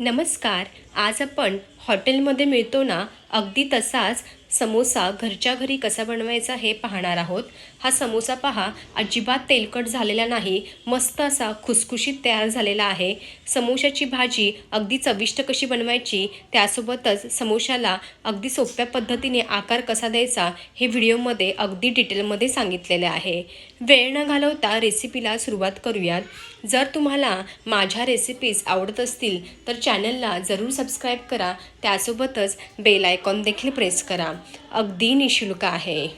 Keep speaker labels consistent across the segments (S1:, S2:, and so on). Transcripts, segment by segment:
S1: नमस्कार. आज आपण हॉटेलमध्ये मिळतो ना अगदी तसाच समोसा घरच्या घरी कसा बनवायचा हे पाहणार आहोत. हा समोसा पहा अजिबात तेलकट झालेला नाही मस्त असा खुसखुशीत तयार झालेला आहे. समोशाची भाजी अगदी चविष्ट कशी बनवायची त्यासोबतच समोशाला अगदी सोप्या पद्धतीने आकार कसा द्यायचा हे व्हिडिओमध्ये अगदी डिटेलमध्ये सांगितलेले आहे. वेळ न घालवता रेसिपीला सुरुवात करूयात. जर तुम्हाला माझ्या रेसिपीज आवडत असतील तर चॅनलला जरूर सबस्क्राईब करा. त्यासोबतच बेलायक आयकॉन देखील प्रेस करा. अगदी निशुल्क आहे.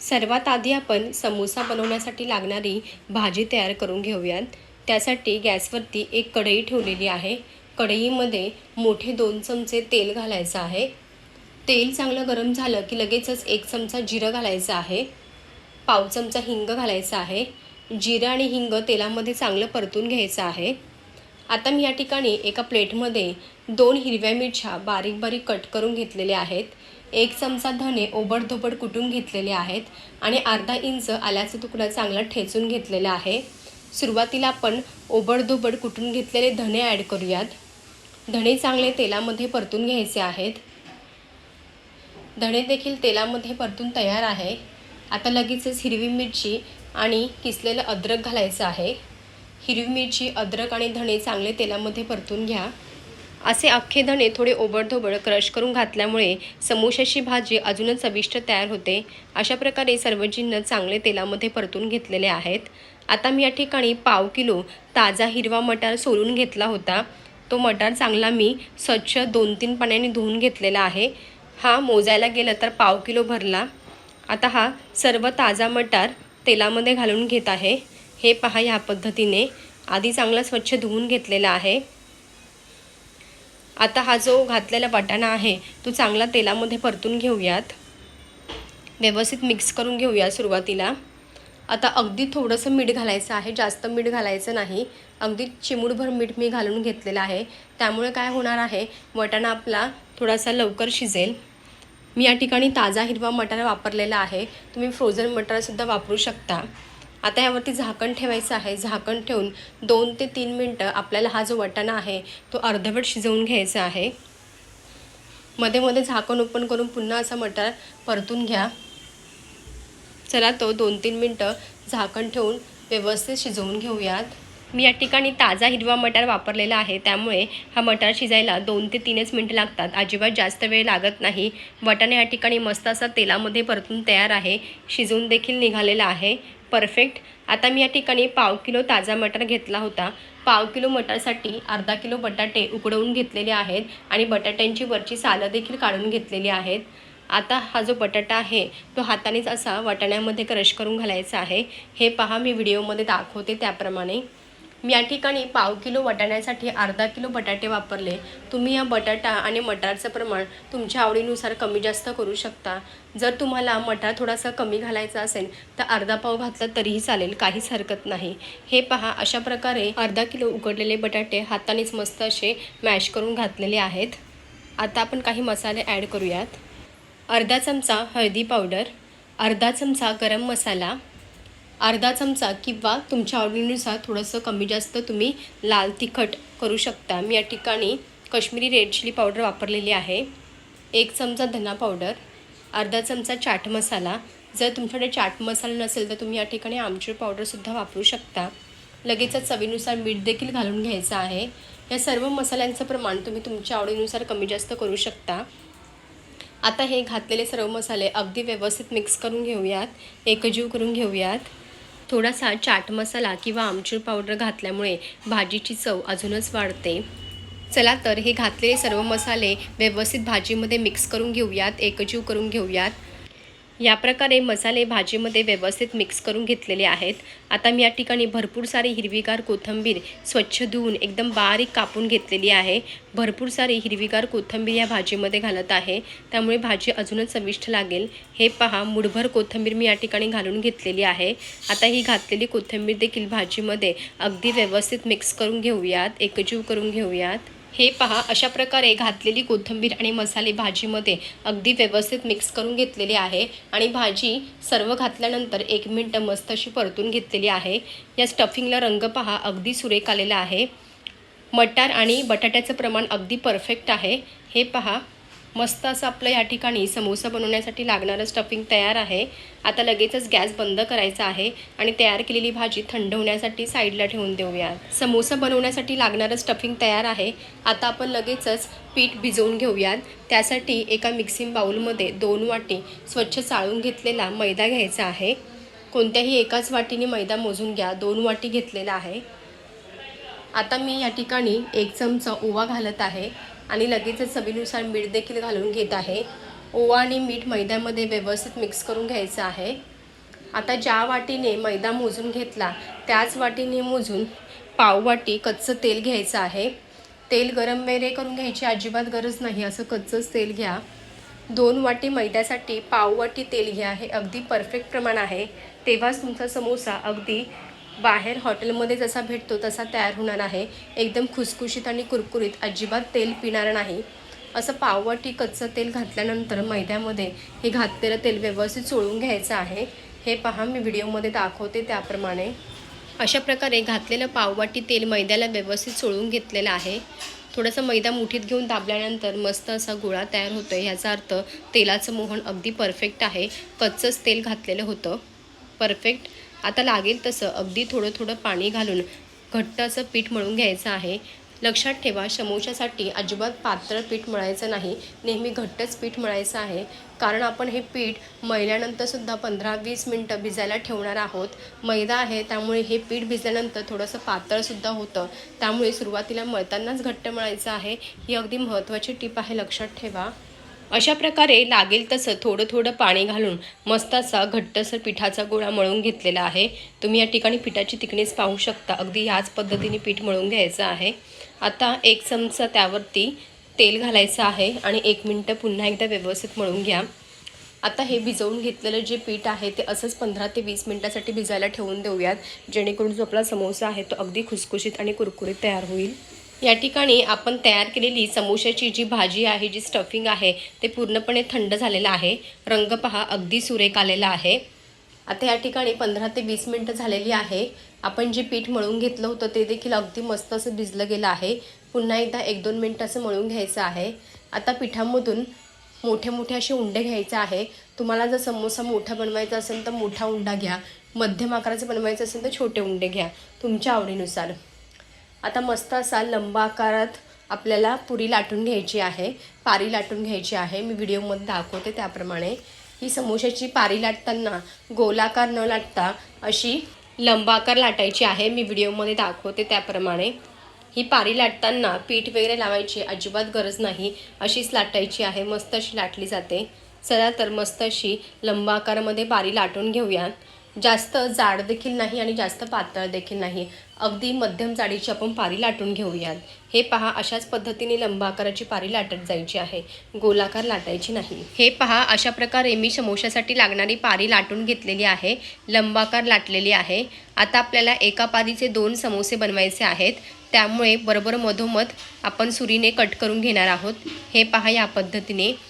S1: सर्वात आधी आपण समोसा बनवण्यासाठी लागणारी भाजी तयार करून घेऊयात. त्यासाठी गॅसवरती एक कढई ठेवलेली आहे. कढईमध्ये मोठे दोन चमचे तेल घालायचं आहे. तेल चांगलं गरम झालं की लगेचच एक चमचा जिरं घालायचं आहे. पाव चमचा हिंग घालायचा आहे. जिरं आणि हिंग तेलामध्ये चांगलं परतून घ्यायचं आहे. आता मी या ठिकाणी एका प्लेटमध्ये दोन हिरव्या मिरच्या बारीक बारीक कट करून घेतलेल्या आहेत. एक चमचा धने ओबडधोबड कुटून घेतलेले आहेत आणि अर्धा इंच आल्याचा तुकडा चांगला ठेचून घेतलेला आहे. सुरुवातीला आपण ओबडधोबड कुटून घेतलेले धणे ॲड करूयात. धणे चांगले तेलामध्ये परतून घ्यायचे आहेत. धणे देखील तेलामध्ये परतून तयार आहे. आता लगेचच हिरवी मिरची आणि किसलेलं अद्रक घालायचं आहे. हिरवी मिरची अद्रक आणि धणे चांगले तेलामध्ये परतून घ्या. असे अख्खे धणे थोडे ओबडधोबड क्रश करून घातल्यामुळे समोशाची भाजी अजूनच चविष्ट तयार होते. अशा प्रकारे सर्व चांगले तेलामध्ये परतून घेतलेले आहेत. आता मी या ठिकाणी पाव किलो ताजा हिरवा मटार सोलून घेतला होता. तो मटार चांगला मी स्वच्छ दोन तीन पाण्याने धुवून घेतलेला आहे. हा मोजायला गेलं तर पाव किलो भरला. आता हा सर्व ताजा मटार तेलामध्ये घालून घेत आहे. हे पहा ह्या पद्धतीने. आधी चांगला स्वच्छ धुवून घेतलेला आहे. आता हा जो घातलेला वाटाणा आहे तो चांगला तेलामध्ये परतून घेऊयात. व्यवस्थित मिक्स करून घेऊया सुरुवातीला. आता अगदी थोडंसं मीठ घालायचं आहे. जास्त मीठ घालायचं नाही. अगदी चिमूडभर मीठ मी घालून घेतलेलं आहे. त्यामुळे काय होणार आहे वाटाणा आपला थोडासा लवकर शिजेल. मी या ठिकाणी ताजा हिरवा मटार वापरलेला आहे. तुम्ही फ्रोझन मटारसुद्धा वापरू शकता. आता यावरती झाकण ठेवायचं आहे. झाकण ठेवून दोन ते तीन मिनटं आपल्याला हा जो वटाणा आहे तो अर्धवट शिजवून घ्यायचा आहे. मध्ये मध्ये झाकण ओपन करून पुन्हा असा मटार परतून घ्या. चला तो दोन तीन मिनटं झाकण ठेवून व्यवस्थित शिजवून घेऊयात. मी या ठिकाणी ताजा हिरवा मटार वापरलेला आहे. त्यामुळे हा मटार शिजायला दोन ते तीनच मिनटं लागतात. अजिबात जास्त वेळ लागत नाही. वटाणे या ठिकाणी मस्त असा तेलामध्ये परतून तयार आहे. शिजवून देखील निघालेला आहे. परफेक्ट. आता मी या ठिकाणी पाव किलो ताजा मटार घेतला होता. पाव किलो मटारसाठी अर्धा किलो बटाटे उकडवून घेतलेले आहेत आणि बटाट्यांची वरची सालं देखील काढून घेतलेली आहेत. आता हा जो बटाटा आहे तो हातानेच असा वाटाण्यामध्ये क्रश करून घालायचा आहे. हे पहा मी व्हिडिओमध्ये दाखवते त्याप्रमाणे. मी या ठिकाणी पाव किलो वाटाण्यासाठी अर्धा किलो बटाटे वापरले. तुम्ही या बटाटा आणि मटारचं प्रमाण तुमच्या आवडीनुसार कमी जास्त करू शकता. जर तुम्हाला मटार थोडासा कमी घालायचा असेल तर अर्धा पाव घातला तरीही चालेल काहीच हरकत नाही. हे पहा अशा प्रकारे अर्धा किलो उकडलेले बटाटे हातानेच मस्त असे मॅश करून घातलेले आहेत. आता आपण काही मसाले ॲड करूयात. अर्धा चमचा हळदी पावडर अर्धा चमचा गरम मसाला अर्धा चमचा किंवा तुमच्या आवडीनुसार थोडंसं कमी जास्त तुम्ही लाल तिखट करू शकता. मी या ठिकाणी कश्मीरी रेड चिली पावडर वापरलेली आहे. एक चमचा धना पावडर अर्धा चमचा चाट मसाला. जर तुमच्याकडे चाट मसाला नसेल तर तुम्ही या ठिकाणी आमचूर पावडरसुद्धा वापरू शकता. लगेचच चवीनुसार मीठ देखील घालून घ्यायचं आहे. या सर्व मसाल्यांचं प्रमाण तुम्ही तुमच्या आवडीनुसार कमी जास्त करू शकता. आता हे घातलेले सर्व मसाले अगदी व्यवस्थित मिक्स करून घेऊयात. एकजीव करून घेऊयात. थोडासा चाट मसाला किंवा आमचूर पावडर घातल्यामुळे भाजीची चव अजूनच वाढते. चला तर हे घातलेले सर्व मसाले व्यवस्थित भाजीमध्ये मिक्स करून घेऊयात एकजीव करून घेऊयात. या प्रकारे मसाले भाजीमध्ये व्यवस्थित मिक्स करून घेतलेले आहेत. आता मी या ठिकाणी भरपूर सारी हिरवीगार कोथिंबीर स्वच्छ धुवून एकदम बारीक कापून घेतलेली आहे. भरपूर सारी हिरवीगार कोथिंबीर या भाजीमध्ये घालत आहे. त्यामुळे भाजी अजूनच चविष्ट लागेल. हे पहा मुठभर कोथिंबीर मी या ठिकाणी घालून घेतलेली आहे. आता ही घातलेली कोथिंबीर देखील भाजीमध्ये अगदी व्यवस्थित मिक्स करून घेऊयात एकजीव करून घेऊयात. हे पहा अशा प्रकारे घातलेली कोथिंबीर आणि मसाले भाजीमध्ये अगदी व्यवस्थित मिक्स करून घेतलेली आहे आणि भाजी सर्व घातल्यानंतर एक मिनटं मस्त अशी परतून घेतलेली आहे. या स्टफिंगला रंग पहा अगदी सुरेख आलेला आहे. मटार आणि बटाट्याचं प्रमाण अगदी परफेक्ट आहे. हे पहा मस्त असं आपलं या ठिकाणी समोसा बनवण्यासाठी लागणारं स्टफिंग तयार आहे. आता लगेचच गॅस बंद करायचा आहे आणि तयार केलेली भाजी थंड होण्यासाठी साईडला ठेवून देऊया. समोसा बनवण्यासाठी लागणारं स्टफिंग तयार आहे. आता आपण लगेचच पीठ भिजवून घेऊयात. त्यासाठी एका मिक्सिंग बाऊलमध्ये दोन वाटी स्वच्छ चाळून घेतलेला मैदा घ्यायचा आहे. कोणत्याही एकाच वाटीने मैदा मोजून घ्या. दोन वाटी घेतलेला आहे. आता मी या ठिकाणी एक चमचा ओवा घालत आहे. आणि लगेचच चवीनुसार मीठ देखील घालून घेत आहे. ओवा आणि मीठ मैद्यामध्ये व्यवस्थित मिक्स करून घ्यायचं आहे. आता ज्या वाटीने मैदा मोजून घेतला त्याच वाटीने मोजून पाववाटी कच्चं तेल घ्यायचं आहे. तेल गरम वगैरे करून घ्यायची अजिबात गरज नाही असं कच्चंच तेल घ्या. दोन वाटी मैद्यासाठी पाववाटी तेल घ्या हे अगदी परफेक्ट प्रमाण आहे. तेव्हाच तुमचा समोसा अगदी बाहेर हॉटेलमध्ये जसा भेटतो तसा तयार होणार आहे. एकदम खुसखुशीत आणि कुरकुरीत. अजिबात तेल पिणार नाही. असं पाववाटी कच्चं तेल घातल्यानंतर मैद्यामध्ये हे घातलेलं तेल व्यवस्थित चोळून घ्यायचं आहे. हे पहा मी व्हिडिओमध्ये दाखवते त्याप्रमाणे. अशा प्रकारे घातलेलं पाववाटी तेल मैद्याला व्यवस्थित चोळून घेतलेलं आहे. थोडंसं मैदा मुठीत घेऊन दाबल्यानंतर मस्त असा गोळा तयार होतो आहे ह्याचा अर्थ तेलाचं मोहन अगदी परफेक्ट आहे. कच्चंच तेल घातलेलं होतं. परफेक्ट आता लागेल तसं. अगदी थोडं थोडं पाणी घालून घट्ट असं पीठ मळून घ्यायचं आहे. लक्षात ठेवा समोशासाठी अजिबात पातळ पीठ मळायचं नाही. नेहमी घट्टच पीठ मळायचं आहे. कारण आपण हे पीठ मळल्यानंतरसुद्धा पंधरा वीस मिनटं भिजायला ठेवणार आहोत. मैदा आहे त्यामुळे हे पीठ भिजल्यानंतर थोडंसं पातळसुद्धा होतं. त्यामुळे सुरुवातीला मळतानाच घट्ट मळायचं आहे. ही अगदी महत्त्वाची टीप आहे लक्षात ठेवा. अशा प्रकारे लागेल तसं थोडं थोडं पाणी घालून मस्त असा घट्टसर पिठाचा गोळा मळून घेतलेला आहे. तुम्ही या ठिकाणी पिठाची तिकणीच पाहू शकता. अगदी ह्याच पद्धतीने पीठ मळून घ्यायचं आहे. आता एक चमचा त्यावरती तेल घालायचं आहे आणि एक मिनटं पुन्हा एकदा व्यवस्थित मळून घ्या. आता हे भिजवून घेतलेलं जे पीठ आहे ते असंच पंधरा ते वीस मिनटासाठी भिजायला ठेवून देऊयात. जेणेकरून जो आपला समोसा आहे तो अगदी खुसखुशीत आणि कुरकुरीत तयार होईल. या ठिकाणी आपण तयार केलेली समोशाची जी भाजी आहे जी स्टफिंग आहे ते पूर्णपणे थंड झालेलं आहे. रंग पहा अगदी सुरेख आलेला आहे. आता या ठिकाणी पंधरा ते वीस मिनटं झालेली आहे. आपण जे पीठ मळून घेतलं होतं ते देखील अगदी मस्त असं भिजलं गेलं आहे. पुन्हा एकदा एक दोन मिनटं असं मळून घ्यायचं आहे. आता पिठामधून मोठे मोठे असे उंडे घ्यायचे आहे. तुम्हाला जर समोसा मोठा बनवायचा असेल तर मोठा उंडा घ्या. मध्यम आकाराचं बनवायचं असेल तर छोटे उंडे घ्या. तुमच्या आवडीनुसार. आता मस्त असा लंबा आकारात आपल्याला पुरी लाटून घ्यायची आहे पारी लाटून घ्यायची आहे. मी व्हिडिओमध्ये दाखवते त्याप्रमाणे. ही समोशाची पारी लाटताना गोलाकार न लाटता अशी लंबाकार लाटायची आहे. मी व्हिडिओमध्ये दाखवते त्याप्रमाणे. ही पारी लाटताना पीठ वगैरे लावायची अजिबात गरज नाही. अशीच लाटायची आहे. मस्त अशी लाटली जाते. चला तर मस्त अशी लंबा आकारामध्ये पारी लाटून घेऊयात. जास्त जाड देखील नाही आणि जास्त पातळ देखील नाही. अगदी मध्यम जाडीची आपण पारी लाटून घेऊयात. हे पहा अशाच पद्धतीने लंबा आकाराची पारी लाटत जायची आहे. गोलाकार लाटायची नाही. हे पहा अशा प्रकारे मी समोशासाठी लागणारी पारी लाटून घेतलेली आहे. लंबाकार लाटलेली आहे. आता आपल्याला एका पारीचे दोन समोसे बनवायचे आहेत. त्यामुळे बरोबर मधोमध आपण सुरीने कट करून घेणार आहोत. हे पहा या पद्धतीने.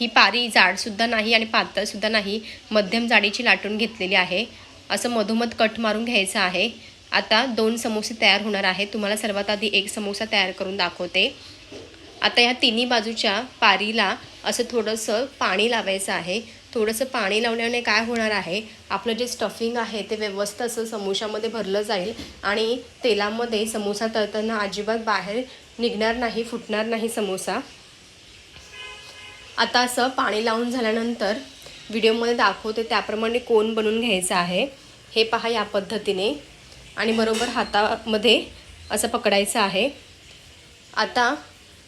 S1: ही पारी जाडसुद्धा नाही आणि पातळसुद्धा नाही मध्यम जाडीची लाटून घेतलेली आहे. असं मधोमध कट मारून घ्यायचं आहे. आता दोन समोसे तयार होणार आहेत. तुम्हाला सर्वात आधी एक समोसा तयार करून दाखवते. आता या तिन्ही बाजूच्या पारीला असं थोडंसं पाणी लावायचं आहे. थोडंसं पाणी लावल्याने काय होणार आहे? आपलं जे स्टफिंग आहे ते व्यवस्थित असं समोशामध्ये भरलं जाईल आणि तेलामध्ये समोसा तळताना अजिबात बाहेर निघणार नाही फुटणार नाही समोसा. आता असं पाणी लावून झाल्यानंतर व्हिडिओमध्ये दाखवते त्याप्रमाणे कोण बनवून घ्यायचं आहे. हे पहा या पद्धतीने. आणि बरोबर हातामध्ये असं पकडायचं आहे. आता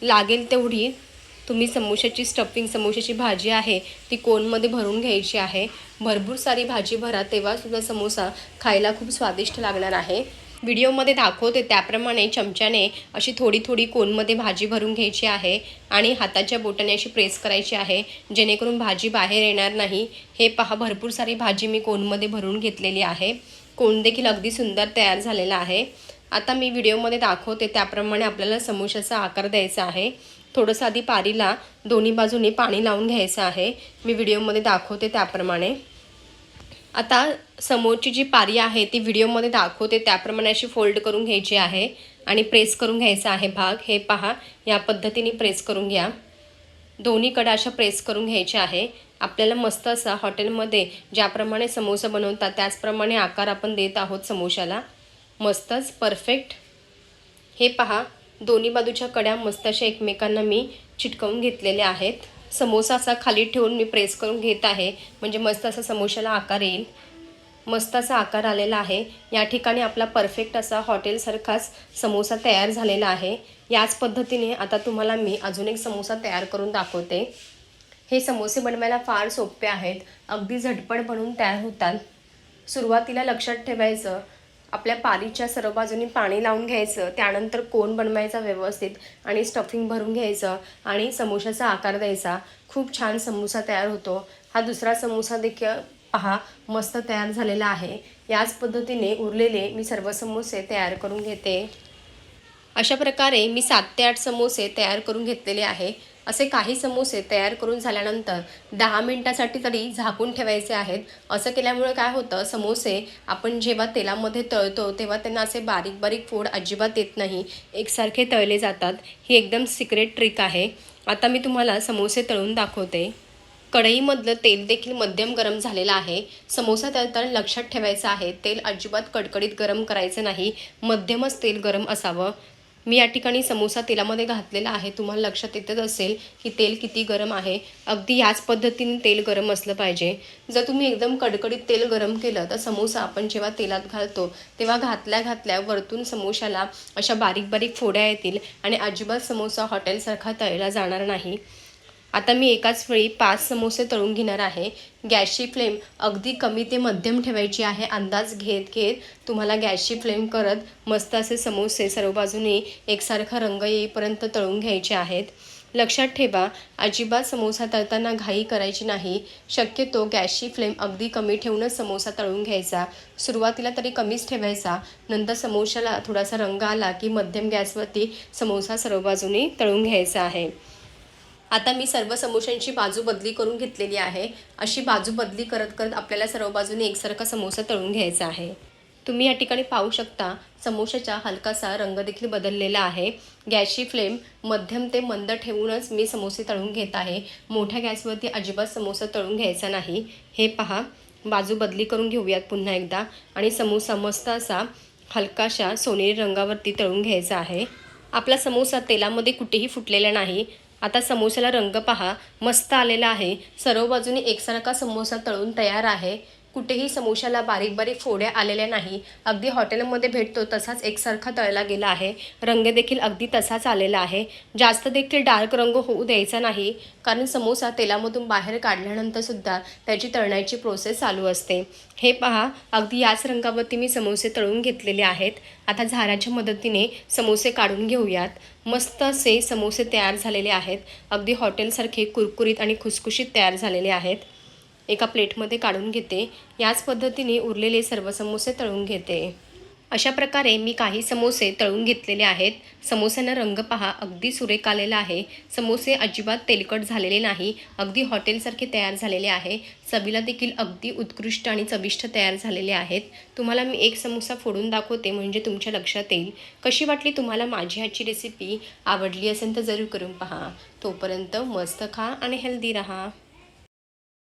S1: लागेल तेवढी तुम्ही समोशाची स्टफिंग समोशाची भाजी आहे ती कोनमध्ये भरून घ्यायची आहे. भरपूर सारी भाजी भरा तेव्हासुद्धा समोसा खायला खूप स्वादिष्ट लागणार आहे. व्हिडिओमध्ये दाखवते त्याप्रमाणे चमच्याने अशी थोडी थोडी कोनमध्ये भाजी भरून घ्यायची आहे आणि हाताच्या बोटाने अशी प्रेस करायची आहे जेणेकरून भाजी बाहेर येणार नाही. हे पहा भरपूर सारी भाजी मी कोनमध्ये भरून घेतलेली आहे. कोण देखील अगदी सुंदर तयार झालेला आहे. आता मी व्हिडिओमध्ये दाखवते त्याप्रमाणे आपल्याला समोशाचा आकार द्यायचा आहे. थोडंसं आधी पारीला दोन्ही बाजूने पाणी लावून घ्यायचं आहे. मी व्हिडिओमध्ये दाखवते त्याप्रमाणे. आता समोरची जी पारी आहे ती व्हिडिओमध्ये दाखवते. त्याप्रमाणे अशी फोल्ड करून घ्यायची आहे आणि प्रेस करून घ्यायचा आहे भाग. हे पहा या पद्धतीने प्रेस करून घ्या. दोन्हीकडं अशा प्रेस करून घ्यायच्या आहे. आपल्याला मस्त असा हॉटेलमध्ये ज्याप्रमाणे समोसा बनवतात त्याचप्रमाणे आकार आपण देत आहोत समोशाला. मस्तच परफेक्ट. हे पहा दोन्ही बाजूच्या कड्या मस्त अशा एकमेकांना मी चिटकवून घेतलेल्या आहेत. समोसा असा खाली ठेवून मी प्रेस करून घेत आहे. म्हणजे मस्त असा समोशाला आकार येईल. मस्त असा आकार आलेला आहे. या ठिकाणी आपला परफेक्ट असा हॉटेलसारखाच समोसा तयार झालेला आहे. याच पद्धतीने आता तुम्हाला मी अजून एक समोसा तयार करून दाखवते. हे समोसे बनवायला फार सोपे आहेत. अगदी झटपट बनवून तयार होतात. सुरुवातीला लक्षात ठेवायचं आपल्या पालीच्या सर्व बाजूनी पाणी लावून घ्यायचं त्यानंतर कोण बनवायचा व्यवस्थित आणि स्टफिंग भरून घ्यायचं आणि समोशाचा आकार द्यायचा. खूप छान समोसा तयार होतो. हा दुसरा समोसा देखील पहा मस्त तयार झालेला आहे. याच पद्धतीने उरलेले मी सर्व समोसे तयार करून घेते. अशा प्रकारे मी सात ते आठ समोसे तयार करून घेतलेले आहे. असे काही समोसे तयार करून झाल्यानंतर दहा मिनटासाठी तरी झाकून ठेवायचे आहेत. असं केल्यामुळे काय होतं समोसे आपण जेव्हा तेलामध्ये तळतो तेव्हा त्यांना असे बारीक बारीक फोड अजिबात येत नाही. एकसारखे तळले जातात. ही एकदम सिक्रेट ट्रिक आहे. आता मी तुम्हाला समोसे तळून दाखवते. कढईमधलं तेल देखील मध्यम गरम झालेलं आहे. समोसा तळताना लक्षात ठेवायचं आहे तेल अजिबात कडकडीत गरम करायचं नाही. मध्यमच तेल गरम असावं. मी या ठिकाणी समोसा तेलामध्ये घातलेला आहे. तुम्हाला लक्षात येतच असेल की तेल किती गरम आहे. अगदी याच पद्धतीने तेल गरम असलं पाहिजे. जर तुम्ही एकदम कडकडीत तेल गरम केलं तर समोसा आपण जेव्हा तेलात घालतो तेव्हा घातल्या घातल्या वरतून समोशाला अशा बारीक बारीक फोड्या येतील आणि अजिबात समोसा हॉटेलसारखा तळला जाणार नाही. आता मी एकाच वेळी पाच समोसे तळून घेणार आहे. गॅसची फ्लेम अगदी कमी ते मध्यम ठेवायची आहे. अंदाज घेत घेत तुम्हाला गॅसची फ्लेम करत मस्त असे समोसे सर्व बाजूने एकसारखा रंग येईपर्यंत तळून घ्यायचे आहेत. लक्षात ठेवा अजिबात समोसा तळताना घाई करायची नाही. शक्यतो गॅसची फ्लेम अगदी कमी ठेवूनच समोसा तळून घ्यायचा. सुरुवातीला तरी कमीच ठेवायचा. नंतर समोशाला थोडासा रंग आला की मध्यम गॅसवरती समोसा सर्व बाजूने तळून घ्यायचा आहे. आता मी सर्व समोशांची बाजू बदली करून घेतलेली आहे. अशी बाजू बदली करत करत आपल्याला सर्व बाजूने एकसारखा समोसा तळून घ्यायचा आहे. तुम्ही या ठिकाणी पाहू शकता समोशाचा हलकासा रंग देखील बदललेला आहे. गॅसची फ्लेम मध्यम ते मंद ठेवूनच मी समोसे तळून घेत आहे. मोठ्या गॅसवरती अजिबात समोसा तळून घ्यायचा नाही. हे पहा बाजू बदली करून घेऊयात पुन्हा एकदा. आणि समोसा मस्त असा हलकाशा सोनेरी रंगावरती तळून घ्यायचा आहे. आपला समोसा तेलामध्ये कुठेही फुटलेला नाही. आता समोस्याला रंग पहा. मस्त आलेला आहे. सर्व बाजूने एकसारखा समोसा तळून तयार आहे. कुठेही समोशाला बारीक बारीक फोड्या आलेल्या नाही. अगदी हॉटेलमध्ये भेटतो तसाच एकसारखा तळला गेला आहे. रंग देखील अगदी तसाच आलेला आहे. जास्त देखील डार्क रंग होऊ द्यायचा नाही. कारण समोसा तेलामधून बाहेर काढल्यानंतर सुद्धा त्याची तळण्याची प्रोसेस चालू असते. हे पहा अगदी याच रंगावरती मी समोसे तळून घेतलेले आहेत. आता झाराच्या मदतीने समोसे काढून घेऊयात. मस्त असे समोसे तयार झालेले आहेत. अगदी हॉटेलसारखे कुरकुरीत आणि खुसखुशीत तयार झालेले आहेत. एका प्लेटमध्ये काढून घेते. याच पद्धतीने उरलेले सर्व समोसे तळून घेते. अशा प्रकारे मी काही समोसे तळून घेतलेले आहेत. समोस्यांना रंग पहा. अगदी सुरेख आलेला आहे. समोसे अजिबात तेलकट झालेले नाही. अगदी हॉटेलसारखे तयार झालेले आहे. चवीला देखील अगदी उत्कृष्ट आणि चविष्ट तयार झालेले आहेत. तुम्हाला मी एक समोसा फोडून दाखवते म्हणजे तुमच्या लक्षात येईल. कशी वाटली तुम्हाला माझी ह्याची रेसिपी आवडली असेल तर जरूर करून पहा. तोपर्यंत मस्त खा आणि हेल्दी राहा.